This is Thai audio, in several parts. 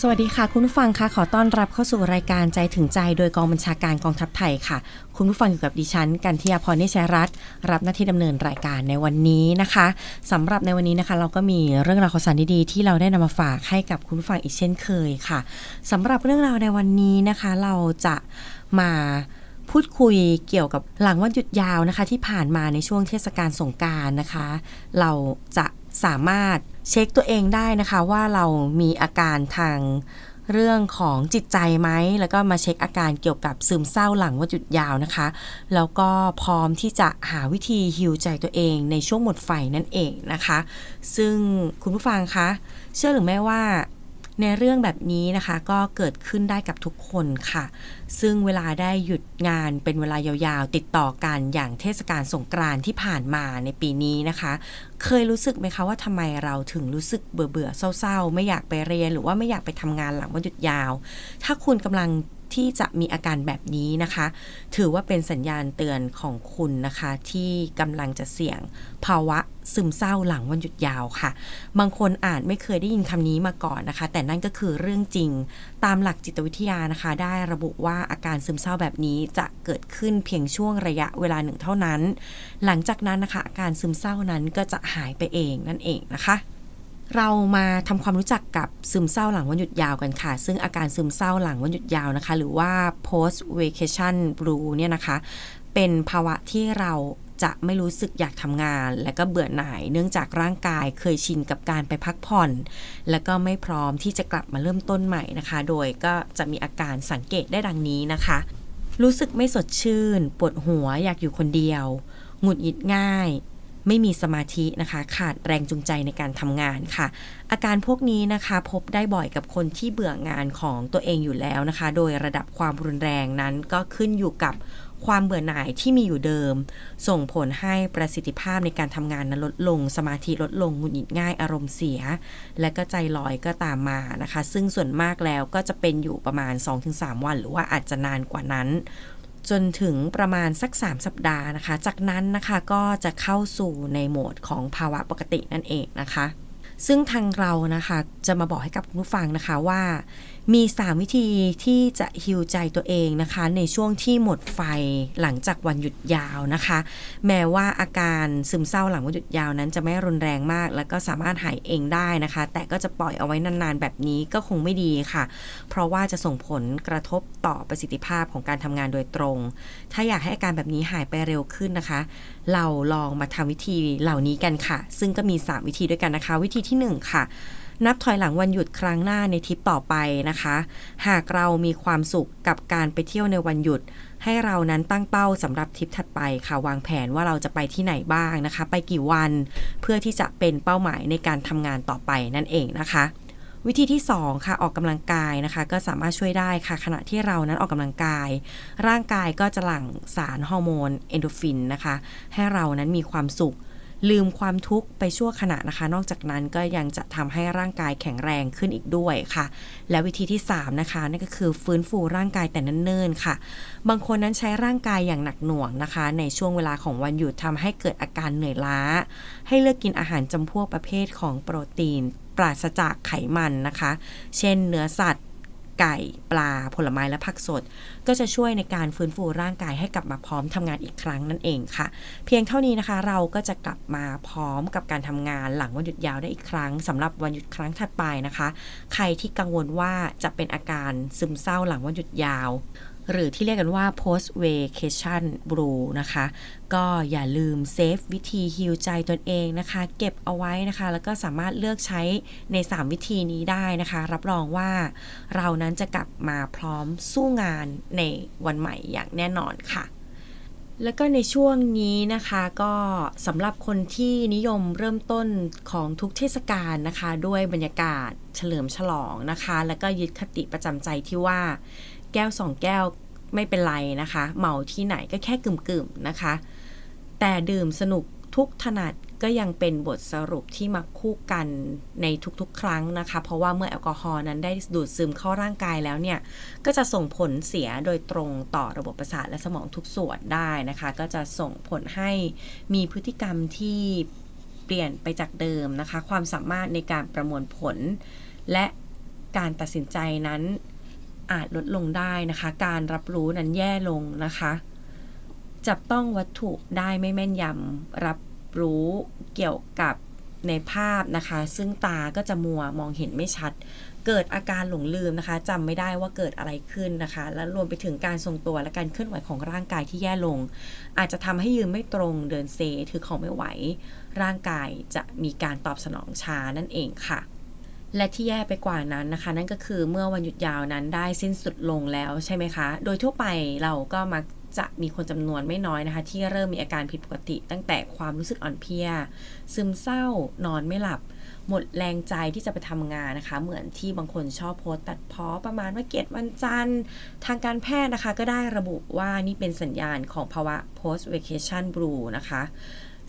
สวัสดีค่ะ คุณผู้ฟังคะขอต้อนรับเข้าสู่รายการใจถึงใจโดยกองบัญชาการกองทัพไทยค่ะ คุณผู้ฟังอยู่กับดิฉัน กันทิยาพรนิชัยรัตน์รับหน้าที่ดำเนินรายการในวันนี้นะคะสำหรับในวันนี้นะคะ เราก็มีเรื่องราวข่าวสารดีๆที่เราได้นำมาฝากให้กับคุณผู้ฟังอีกเช่นเคยค่ะสำหรับเรื่องราวในวันนี้นะคะ เราจะมาพูดคุยเกี่ยวกับหลังวันหยุดยาวนะคะ ที่ผ่านมาในช่วงเทศกาลสงการนะคะ เราจะสามารถ เช็คตัวเองได้นะคะว่าเรามีอาการทางเรื่องของจิตใจไหม แล้วก็มาเช็คอาการเกี่ยวกับซึมเศร้าหลังวันหยุดยาวนะคะ แล้วก็พร้อมที่จะหาวิธีฮิวใจตัวเองในช่วงหมดไฟนั่นเองนะคะ ซึ่งคุณผู้ฟังคะ เชื่อหรือไม่ว่า ในเรื่องแบบนี้นะคะก็เกิดขึ้นได้กับทุกคนค่ะ ซึ่งเวลาได้หยุดงานเป็นเวลายาวๆ ติดต่อกันอย่างเทศกาลสงกรานที่ผ่านมาในปีนี้นะคะ เคยรู้สึกไหมคะว่าทำไมเราถึงรู้สึกเบื่อๆเศร้าๆ ไม่อยากไปเรียนหรือว่าไม่อยากไปทำงานหลังวันหยุดยาว ถ้าคุณกำลัง ที่จะมีอาการแบบนี้นะคะ ถือว่าเป็นสัญญาณเตือนของคุณนะคะ ที่กำลังจะเสี่ยงภาวะซึมเศร้าหลังวันหยุดยาวค่ะ บางคนอาจไม่เคยได้ยินคำนี้มาก่อนนะคะ แต่นั่นก็คือเรื่องจริงตามหลักจิตวิทยานะคะ ได้ระบุว่าอาการซึมเศร้าแบบนี้จะเกิดขึ้นเพียงช่วงระยะเวลาหนึ่งเท่านั้น หลังจากนั้นนะคะอาการซึมเศร้านั้นก็จะหายไปเองนั่นเองนะคะ เรามาทำความรู้จักกับซึมเศร้าหลังวันหยุดยาวกันค่ะ ซึ่งอาการซึมเศร้าหลังวันหยุดยาวนะคะ หรือว่า post vacation blue เนี่ยนะคะ เป็นภาวะที่เราจะไม่รู้สึกอยากทำงาน และก็เบื่อหน่าย เนื่องจากร่างกายเคยชินกับการไปพักผ่อน และก็ไม่พร้อมที่จะกลับมาเริ่มต้นใหม่นะคะ โดยก็จะมีอาการสังเกตได้ดังนี้นะคะ รู้สึกไม่สดชื่น ปวดหัวอยากอยู่คนเดียว หงุดหงิดง่าย ไม่มีสมาธินะคะ ขาดแรงจูงใจในการทำงานค่ะ อาการพวกนี้นะคะพบได้บ่อยกับคนที่เบื่องานของตัวเองอยู่แล้วนะคะ โดยระดับความรุนแรงนั้นก็ขึ้นอยู่กับความเบื่อหน่ายที่มีอยู่เดิม ส่งผลให้ประสิทธิภาพในการทำงานนั้นลดลง สมาธิลดลงหงุดหงิดง่ายอารมณ์เสีย และก็ใจลอยก็ตามมานะคะ ซึ่งส่วนมากแล้วก็จะเป็นอยู่ประมาณ 2-3 วัน หรือว่าอาจจะนานกว่านั้น จนถึงประมาณสัก 3 สัปดาห์นะคะ จากนั้นนะคะก็จะเข้าสู่ในโหมดของภาวะปกตินั่นเองนะคะ ซึ่งทางเรานะคะจะมาบอกให้กับคุณผู้ฟังนะคะว่า มี 3 วิธีที่จะฮิวใจตัวเองนะคะ ในช่วงที่หมดไฟหลังจากวันหยุดยาวนะคะ แม้ว่าอาการซึมเศร้าหลังวันหยุดยาวนั้นจะไม่รุนแรงมาก แล้วก็สามารถหายเองได้นะคะ แต่ก็จะปล่อยเอาไว้นานๆ แบบนี้ก็คงไม่ดีค่ะ เพราะว่าจะส่งผลกระทบต่อประสิทธิภาพของการทำงานโดยตรง ถ้าอยากให้อาการแบบนี้หายไปเร็วขึ้นนะคะ เราลองมาทำวิธีเหล่านี้กันค่ะ ซึ่งก็มี 3 วิธีด้วยกันนะคะ วิธีที่ 1 ค่ะ นับถอยหลังวันหยุดครั้งหน้าในทริปต่อไปนะคะ หากเรามีความสุขกับการไปเที่ยวในวันหยุด ให้เรานั้นตั้งเป้าสำหรับทริปถัดไปค่ะ วางแผนว่าเราจะไปที่ไหนบ้างนะคะ ไปกี่วันเพื่อที่จะเป็นเป้าหมายในการทำงานต่อไปนั่นเองนะคะวิธีที่ 2 ค่ะออกกำลังกายนะคะ ก็สามารถช่วยได้ค่ะ ขณะที่เรานั้นออกกำลังกาย ร่างกายก็จะหลั่งสารฮอร์โมนเอนโดฟินนะคะ ให้เรานั้นมีความสุข ลืมความทุกข์ไปชั่วขณะนะคะ นอกจากนั้นก็ยังจะทำให้ร่างกายแข็งแรงขึ้นอีกด้วยค่ะ และวิธีที่ 3 นะคะนั่นก็คือฟื้นฟูร่างกายแต่เนิ่นๆค่ะ บางคนนั้นใช้ร่างกายอย่างหนักหน่วงนะคะ ในช่วงเวลาของวันหยุดทำให้เกิดอาการเหนื่อยล้า ให้เลือกกินอาหารจำพวกประเภทของโปรตีน ปราศจากไขมันนะคะ เช่นเนื้อสัตว์ ไก่ปลาผลไม้และผักสด ก็จะช่วยในการฟื้นฟูร่างกายให้กลับมาพร้อมทำงานอีกครั้งนั่นเองค่ะ เพียงเท่านี้นะคะเราก็จะกลับมาพร้อมกับการทำงานหลังวันหยุดยาวได้อีกครั้งสำหรับวันหยุดครั้งถัดไปนะคะ ใครที่กังวลว่าจะเป็นอาการซึมเศร้าหลังวันหยุดยาว หรือที่เรียกกันว่า post vacation blue นะคะ ก็อย่าลืมเซฟวิธีฮิวใจตนเองนะคะ เก็บเอาไว้นะคะ แล้วก็สามารถเลือกใช้ใน 3 วิธีนี้ได้นะคะ รับรองว่าเรานั้นจะกลับมาพร้อมสู้งานในวันใหม่อย่างแน่นอนค่ะแล้วก็ในช่วงนี้นะคะก็สำหรับคนที่นิยมเริ่มต้นของทุกเทศกาลนะคะ ด้วยบรรยากาศเฉลิมฉลองนะคะ แล้วก็ยึดคติประจำใจที่ว่า แก้วสองแก้วไม่เป็นไรนะคะ เมาที่ไหนก็แค่กึ่มๆนะคะ แต่ดื่มสนุกทุกถนัดก็ยังเป็นบทสรุปที่มาคู่กันในทุกๆ ครั้งนะคะ เพราะว่าเมื่อแอลกอฮอล์นั้นได้ดูดซึมเข้าร่างกายแล้วเนี่ย ก็จะส่งผลเสียโดยตรงต่อระบบประสาทและสมองทุกส่วนได้นะคะ ก็จะส่งผลให้มีพฤติกรรมที่เปลี่ยนไปจากเดิมนะคะ ความสามารถในการประมวลผล และการตัดสินใจนั้น อาจลดลงได้นะคะ การรับรู้นั้นแย่ลงนะคะ จับต้องวัตถุได้ไม่แม่นยำรับรู้เกี่ยวกับในภาพนะคะ ซึ่งตาก็จะมัวมองเห็นไม่ชัด เกิดอาการหลงลืมนะคะจำไม่ได้ว่าเกิดอะไรขึ้นนะคะ และรวมไปถึงการทรงตัวและการเคลื่อนไหวของร่างกายที่แย่ลง อาจจะทำให้ยืนไม่ตรงเดินเซถือของไม่ไหว ร่างกายจะมีการตอบสนองช้านั่นเองค่ะ และที่แย่ไปกว่านั้นนะคะ นั่นก็คือเมื่อวันหยุดยาวนั้นได้สิ้นสุดลงแล้วใช่ไหมคะ โดยทั่วไปเราก็มักจะมีคนจำนวนไม่น้อยนะคะ ที่เริ่มมีอาการผิดปกติ ตั้งแต่ความรู้สึกอ่อนเพลีย ซึมเศร้านอนไม่หลับ หมดแรงใจที่จะไปทำงานนะคะ เหมือนที่บางคนชอบโพสต์ตัดพ้อประมาณว่าเกียรติวันจันทร์ ทางการแพทย์นะคะ ก็ได้ระบุว่านี่เป็นสัญญาณของภาวะ post vacation blue นะคะ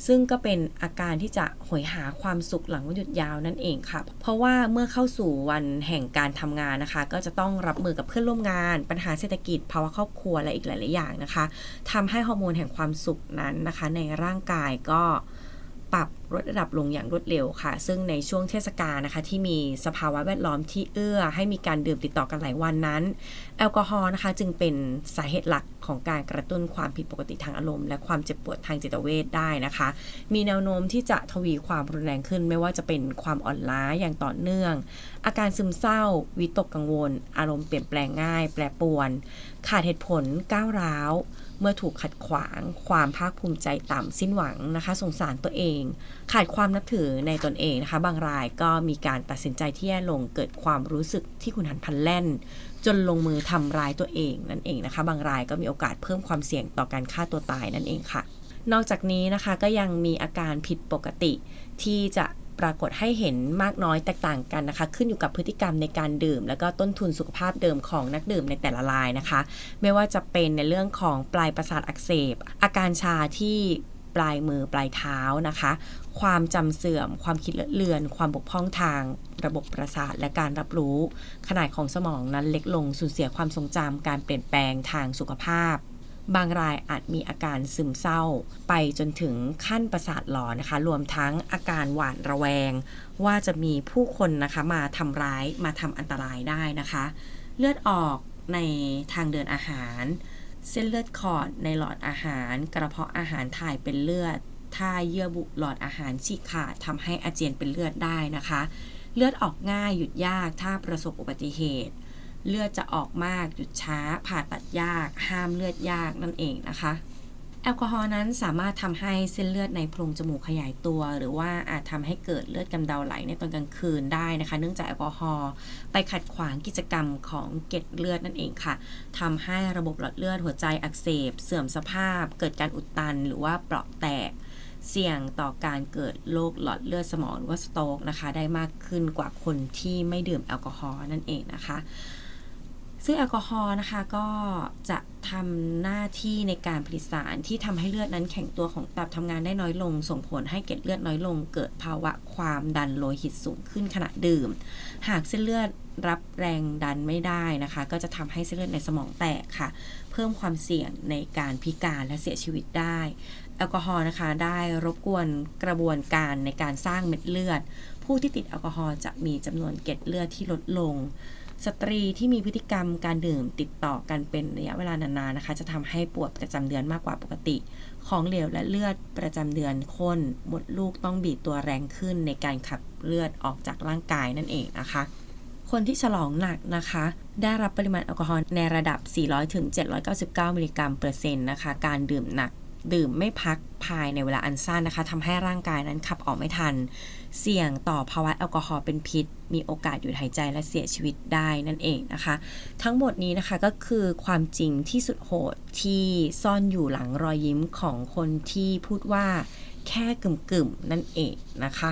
ซึ่งก็เป็นอาการที่จะหอยหาความสุขหลังวันหยุดยาวนั่นเองค่ะ เพราะว่าเมื่อเข้าสู่วันแห่งการทำงานนะคะ ก็จะต้องรับมือกับเพื่อนร่วมงาน ปัญหาเศรษฐกิจภาวะครอบครัวและอีกหลาย ๆ อย่างนะคะทำให้ฮอร์โมนแห่งความสุขนั้นนะคะ ในร่างกายก็ ปรับลดระดับลงอย่างรวดเร็วค่ะ ซึ่งในช่วงเทศกาลนะคะ ที่มีสภาวะแวดล้อมที่เอื้อ ให้มีการดื่มติดต่อกันหลายวันนั้น แอลกอฮอล์นะคะ จึงเป็นสาเหตุหลักของการกระตุ้นความผิดปกติทางอารมณ์ และความเจ็บปวดทางจิตเวชได้นะคะ มีแนวโน้มที่จะทวีความรุนแรงขึ้น ไม่ว่าจะเป็นความอ่อนล้าอย่างต่อเนื่อง อาการซึมเศร้า วิตกกังวล อารมณ์เปลี่ยนแปลงง่าย แปรปรวน ขาดเหตุผลก้าวร้าว เมื่อถูกขัดขวาง ความภาคภูมิใจต่ำสิ้นหวังนะคะ สงสารตัวเอง ขาดความนับถือในตนเองนะคะ บางรายก็มีการตัดสินใจที่แย่ลงเกิดความรู้สึกที่คุณหันพันแล่น จนลงมือทำร้ายตัวเองนั่นเองนะคะ บางรายก็มีโอกาสเพิ่มความเสี่ยงต่อการฆ่าตัวตายนั่นเองค่ะ นอกจากนี้นะคะก็ยังมีอาการผิดปกติที่จะ ปรากฏให้เห็นมากน้อยแตกต่างกันนะคะ ขึ้นอยู่กับพฤติกรรมในการดื่ม แล้วก็ต้นทุนสุขภาพเดิมของนักดื่มในแต่ละรายนะคะ ไม่ว่าจะเป็นในเรื่องของปลายประสาทอักเสบ อาการชาที่ปลายมือปลายเท้านะคะ ความจำเสื่อม ความคิดเลอะเลือน ความบกพร่องทางระบบประสาทและการรับรู้ ขนาดของสมองนั้นเล็กลงสูญเสียความทรงจำการเปลี่ยนแปลงทางสุขภาพ บางรายอาจมีอาการซึมเศร้า ไปจนถึงขั้นประสาทหลอนนะคะ รวมทั้งอาการหวาดระแวง ว่าจะมีผู้คนนะคะมาทำร้ายมาทำอันตรายได้นะคะ เลือดออกในทางเดินอาหาร เส้นเลือดขอดในหลอดอาหาร กระเพาะอาหารถ่ายเป็นเลือดถ้าเยื่อบุหลอดอาหารฉีกขาดทำให้อาเจียนเป็นเลือดได้นะคะ เลือดออกง่ายหยุดยากถ้าประสบอุบัติเหตุ เลือดจะออกมากหยุดช้า ผ่าตัดยาก ห้ามเลือดยากนั่นเองนะคะแอลกอฮอล์นั้นสามารถทำให้เส้นเลือดในโพรงจมูกขยายตัว หรือว่าอาจทำให้เกิดเลือดกำเดาไหลในตอนกลางคืนได้นะคะ เนื่องจากแอลกอฮอล์ไปขัดขวางกิจกรรมของเกล็ดเลือดนั่นเองค่ะทำให้ระบบหลอดเลือดหัวใจอักเสบ เสื่อมสภาพ เกิดการอุดตัน หรือว่าเปราะแตก เสี่ยงต่อการเกิดโรคหลอดเลือดสมองหรือว่าสโตรกนะคะ ได้มากขึ้นกว่าคนที่ไม่ดื่มแอลกอฮอล์นั่นเองนะคะ ซึ่งแอลกอฮอล์นะคะก็จะทำหน้าที่ในการผลิตสารที่ทำให้เลือดนั้นแข็งตัวของตับทำงานได้น้อยลง ส่งผลให้เกล็ดเลือดน้อยลง เกิดภาวะความดันโลหิตสูงขึ้นขณะดื่ม หากเส้นเลือดรับแรงดันไม่ได้นะคะ ก็จะทำให้เส้นเลือดในสมองแตกค่ะ เพิ่มความเสี่ยงในการพิการและเสียชีวิตได้แอลกอฮอล์นะคะได้รบกวนกระบวนการในการสร้างเม็ดเลือด ผู้ที่ติดแอลกอฮอล์จะมีจำนวนเกล็ดเลือดที่ลดลง สตรีที่มีพฤติกรรมการดื่มติดต่อกันเป็นระยะเวลานานๆนะคะ จะทำให้ปวดประจำเดือนมากกว่าปกติ ของเหลวและเลือดประจำเดือนข้นมดลูกต้องบีบตัวแรงขึ้นในการขับเลือดออกจากร่างกายนั่นเองนะคะคนที่ฉลองหนักนะคะ ได้รับปริมาณแอลกอฮอล์ในระดับ 400ถึง799 มิลลิกรัมเปอร์เซ็นต์นะคะ การดื่มหนัก ดื่มไม่พักภายในเวลาอันสั้นนะคะทำให้ร่างกายนั้นขับออกไม่ทัน เสี่ยงต่อภาวะแอลกอฮอล์เป็นพิษ มีโอกาสหยุดหายใจและเสียชีวิตได้นั่นเองนะคะ ทั้งหมดนี้นะคะก็คือความจริงที่สุดโหดที่ซ่อนอยู่หลังรอยยิ้มของคนที่พูดว่าแค่กึ่มๆนั่นเองนะคะ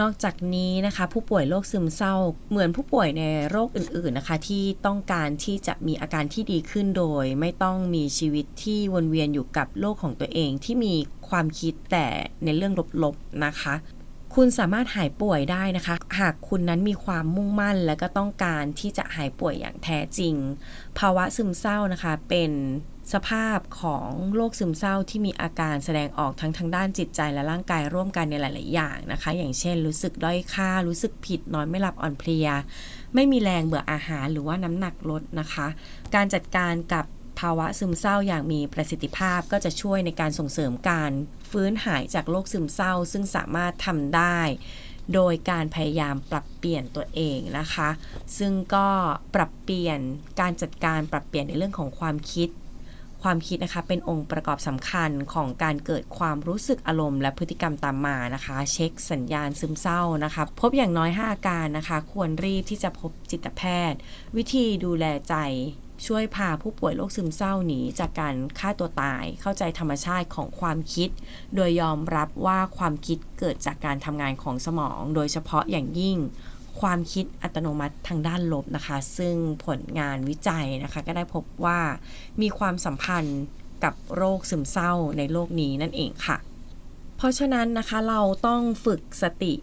นอกจากนี้นะคะ ผู้ป่วยโรคซึมเศร้า เหมือนผู้ป่วยในโรคอื่นๆนะคะ ที่ต้องการที่จะมีอาการที่ดีขึ้นโดย ไม่ต้องมีชีวิตที่วนเวียนอยู่กับโลกของตัวเองที่มีความคิดแต่ในเรื่องลบๆนะคะคุณสามารถหายป่วยได้นะคะ หากคุณนั้นมีความมุ่งมั่น และก็ต้องการที่จะหายป่วยอย่างแท้จริง ภาวะซึมเศร้านะคะ เป็น สภาพของโรคซึมเศร้าที่มีอาการแสดงออกทั้งทางด้านจิตใจและร่างกายร่วมกันในหลาย ๆ อย่างนะคะ อย่างเช่น รู้สึกด้อยค่า รู้สึกผิดนอนไม่หลับอ่อนเพลีย ไม่มีแรงเบื่ออาหารหรือว่าน้ำหนักลดนะคะ การจัดการกับภาวะซึมเศร้าอย่างมีประสิทธิภาพก็จะช่วยในการส่งเสริมการฟื้นหายจากโรคซึมเศร้า ซึ่งสามารถทำได้ โดยการพยายามปรับเปลี่ยนตัวเองนะคะ ซึ่งก็ปรับเปลี่ยนการจัดการปรับเปลี่ยนในเรื่องของความคิด ความคิดนะคะเป็นองค์ประกอบสำคัญของการเกิดความรู้สึกอารมณ์และพฤติกรรมตามมานะคะ เช็คสัญญาณซึมเศร้านะคะ พบอย่างน้อย 5 อาการนะคะ ควรรีบที่จะพบจิตแพทย์ วิธีดูแลใจช่วยพาผู้ป่วยโรคซึมเศร้าหนีจากการฆ่าตัวตาย เข้าใจธรรมชาติของความคิด โดยยอมรับว่าความคิดเกิดจากการทำงานของสมอง โดยเฉพาะอย่างยิ่ง ความคิดอัตโนมัติทางด้านลบนะคะ ซึ่งผลงานวิจัยนะคะ ก็ได้พบว่ามีความสัมพันธ์กับโรคซึมเศร้าในโลกนี้นั่นเองค่ะ เพราะฉะนั้นนะคะเราต้องฝึกสติ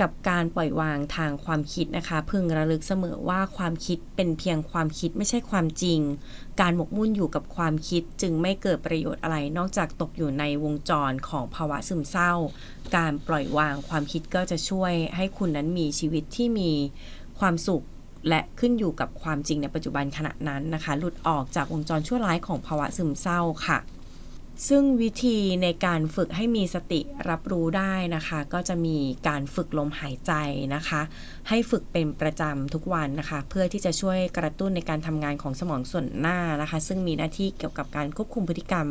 กับการปล่อยวางทางความคิดนะคะ พึงระลึกเสมอว่าความคิดเป็นเพียงความคิดไม่ใช่ความจริง การหมกมุ่นอยู่กับความคิดจึงไม่เกิดประโยชน์อะไร นอกจากตกอยู่ในวงจรของภาวะซึมเศร้า การปล่อยวางความคิดก็จะช่วยให้คุณนั้นมีชีวิตที่มีความสุขและขึ้นอยู่กับความจริงในปัจจุบันขณะนั้นนะคะ หลุดออกจากวงจรชั่วร้ายของภาวะซึมเศร้าค่ะ ซึ่งวิธีในการฝึกให้มีสติรับรู้ได้นะคะ ก็จะมีการฝึกลมหายใจนะคะ ให้ฝึกเป็นประจำทุกวันนะคะ เพื่อที่จะช่วยกระตุ้นในการทำงานของสมองส่วนหน้านะคะ ซึ่งมีหน้าที่เกี่ยวกับการควบคุมพฤติกรรม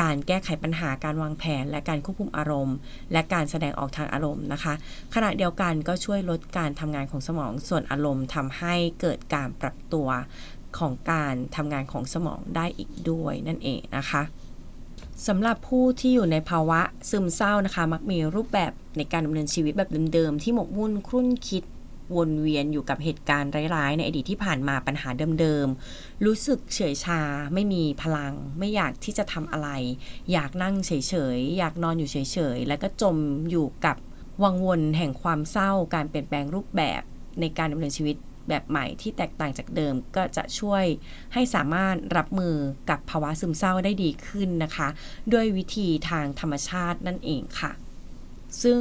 การแก้ไขปัญหาการวางแผน และการควบคุมอารมณ์ และการแสดงออกทางอารมณ์นะคะ ขณะเดียวกันก็ช่วยลดการทำงานของสมองส่วนอารมณ์ทำให้เกิดการปรับตัวของการทำงานของสมองได้อีกด้วยนั่นเองนะคะ สำหรับผู้ที่อยู่ในภาวะซึมเศร้านะคะ มักมีรูปแบบในการดำเนินชีวิตแบบเดิมๆ ที่หมกมุ่นครุ่นคิดวนเวียนอยู่กับเหตุการณ์ร้ายๆ ในอดีตที่ผ่านมาปัญหาเดิมๆ รู้สึกเฉยชา ไม่มีพลัง ไม่อยากที่จะทำอะไร อยากนั่งเฉยๆ อยากนอนอยู่เฉยๆ แล้วก็จมอยู่กับวังวนแห่งความเศร้า การเปลี่ยนแปลงรูปแบบในการดำเนินชีวิต แบบใหม่ที่แตกต่างจากเดิมก็จะช่วยให้สามารถรับมือกับภาวะซึมเศร้าได้ดีขึ้นนะคะ ด้วยวิธีทางธรรมชาตินั่นเองค่ะ ซึ่ง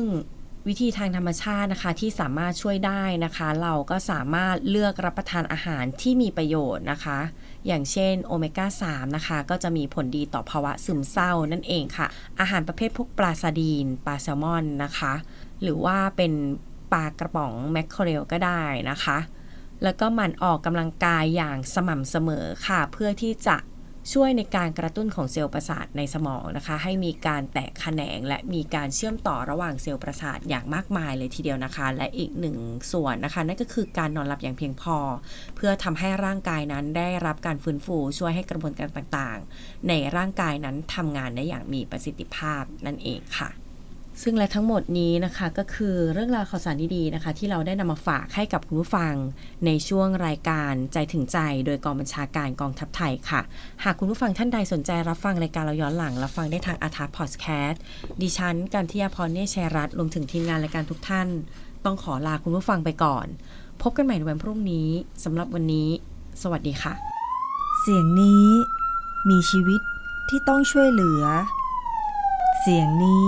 วิธีทางธรรมชาตินะคะที่สามารถช่วยได้นะคะ เราก็สามารถเลือกรับประทานอาหารที่มีประโยชน์นะคะ อย่างเช่นโอเมก้า 3 นะคะ ก็จะมีผลดีต่อภาวะซึมเศร้านั่นเองค่ะ อาหารประเภทพวกปลาซาดีนปลาแซลมอนนะคะ หรือว่าเป็นปลากระป๋องแมคเคอเรลก็ได้นะคะ แล้วก็หมั่นออกกำลังกายอย่างสม่ำเสมอค่ะ เพื่อที่จะช่วยในการกระตุ้นของเซลล์ประสาทในสมองนะคะ ให้มีการแตกแขนง และมีการเชื่อมต่อระหว่างเซลล์ประสาทอย่างมากมายเลยทีเดียวนะคะ และอีกหนึ่งส่วนนะคะ นั่นก็คือการนอนหลับอย่างเพียงพอ เพื่อทำให้ร่างกายนั้นได้รับการฟื้นฟูช่วยให้กระบวนการต่างๆ ในร่างกายนั้นทำงานได้อย่างมีประสิทธิภาพนั่นเองค่ะ ซึ่งและทั้งหมดนี้นะคะก็คือเรื่องราวข่าวสารดีๆนะคะ ที่เราได้นำมาฝากให้กับคุณผู้ฟัง ในช่วงรายการใจถึงใจ โดยกองบัญชาการกองทัพไทยค่ะ หากคุณผู้ฟังท่านใดสนใจรับฟังรายการเราย้อนหลัง รับฟังได้ทางอาทาพอดแคสต์ดิฉันกันทิยาพรเนชชัยรัตน์รวมถึงทีมงานรายการทุกท่าน ต้องขอลาคุณผู้ฟังไปก่อน พบกันใหม่ในวันพรุ่งนี้สำหรับวันนี้ สวัสดีค่ะ เสียงนี้มีชีวิตที่ต้องช่วยเหลือ เสียงนี้